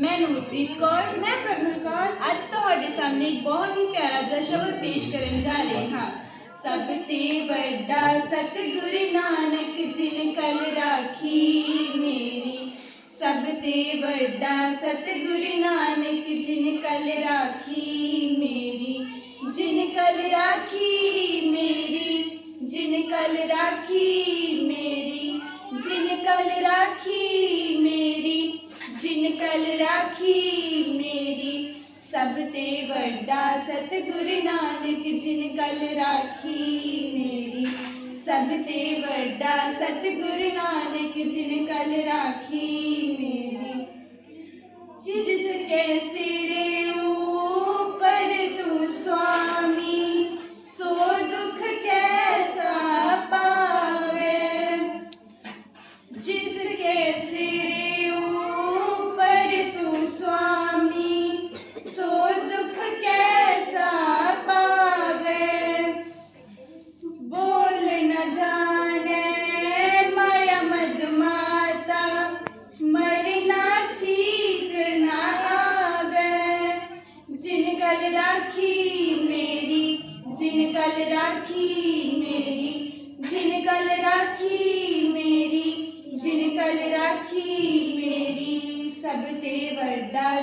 ਮੈਂ ਨੂਰਪ੍ਰੀਤ ਕੌਰ ਮੈਂ ਪ੍ਰਭਨ ਕੌਰ ਅੱਜ ਤੁਹਾਡੇ ਸਾਹਮਣੇ ਇੱਕ ਬਹੁਤ ਹੀ ਪਿਆਰਾ ਜਿਹਾ ਸ਼ਬਦ ਪੇਸ਼ ਕਰਨ ਜਾ ਰਹੇ ਹਾਂ ਸਭ ਤੇ ਵੱਡਾ ਸਤਿਗੁਰ ਨਾਨਕ ਜਿਨ ਕਲ ਰਾਖੀ ਮੇਰੀ ਸਭ ਤੇ ਵੱਡਾ ਸਤਿਗੁਰ ਨਾਨਕ ਜਿਨ ਕਲ ਰਾਖੀ ਮੇਰੀ ਜਿਨ ਕਲ ਰਾਖੀ ਮੇਰੀ ਜਿਨ ਕਲ ਰਾਖੀ ਮੇਰੀ ਜਿਨ ਕਲ ਰਾਖੀ ਮੇਰੀ ਜਿਨ ਕਲ ਰਾਖੀ ਮੇਰੀ ਸਭ ਤੇ ਵੱਡਾ ਸਤਗੁਰ ਨਾਨਕ ਜਿਨ ਕਲ ਰਾਖੀ ਮੇਰੀ ਸਭ ਤੇ ਵੱਡਾ ਸਤਗੁਰ ਨਾਨਕ ਜਿਨ ਕਲ ਰਾਖੀ ਮੇਰੀ ਜਿਸ ਕੈਸੀ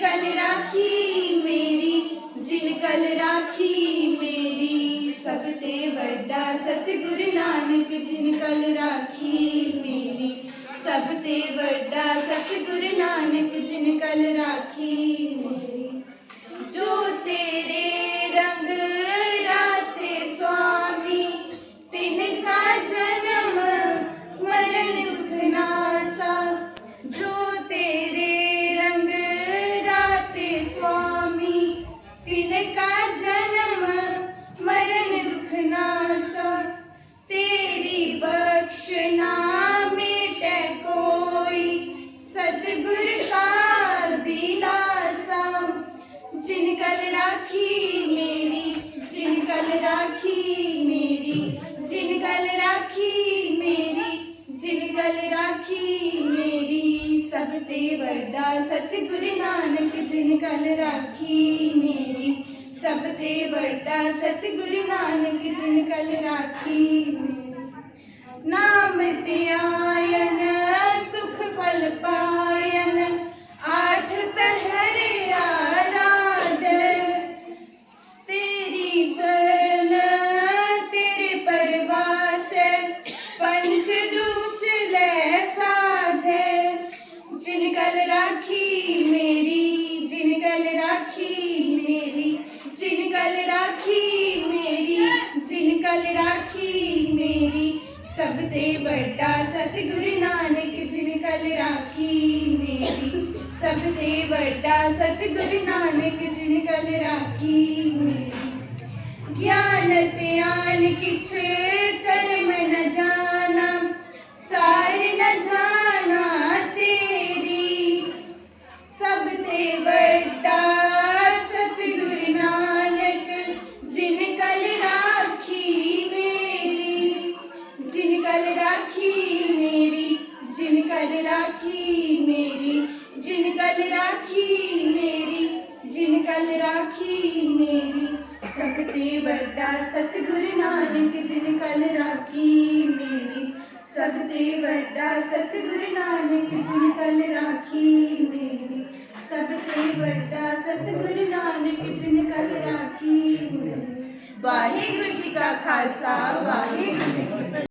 कल राखी मेरी जिन कल राखी मेरी सब ते वड्डा सतगुरु नानक जिन कल राखी मेरी सब ते वड्डा सतगुरु नानक जिन कल राखी मेरी सतगुर का दिलासा जिन कल राखी मेरी जिन कल राखी मेरी जिन कल राखी मेरी जिन कल राखी मेरी सब ते वरदा सतगुर नानक जिन कल राखी मेरी सब ते वरदा सतगुर नानक जिन कल राखी मेरी नाम ते आयन सुख फल पायन गल राखी मेरी, जिनकल राखी मेरी, जिनकल राखी मेरी जिन गल राखी मेरी। सब ते बड़ा सतगुरु नानक, जिनकल राखी मेरी। सब ते बड़ा सतगुरु नानक, जिनकल राखी मेरी। ज्ञान त्यान किछ गल राखी मेरी, जिन गल राखी मेरी, जिन गल राखी मेरी। सबसे बड़ा सतगुरु नानक, जिन गल राखी मेरी। सबसे बड़ा सतगुरु नानक, जिन गल राखी मेरी। सबसे बड़ा सतगुरु नानक, जिन गल राखी मेरी। वाहेगुरु जी का खालसा, वाहेगुरु जी की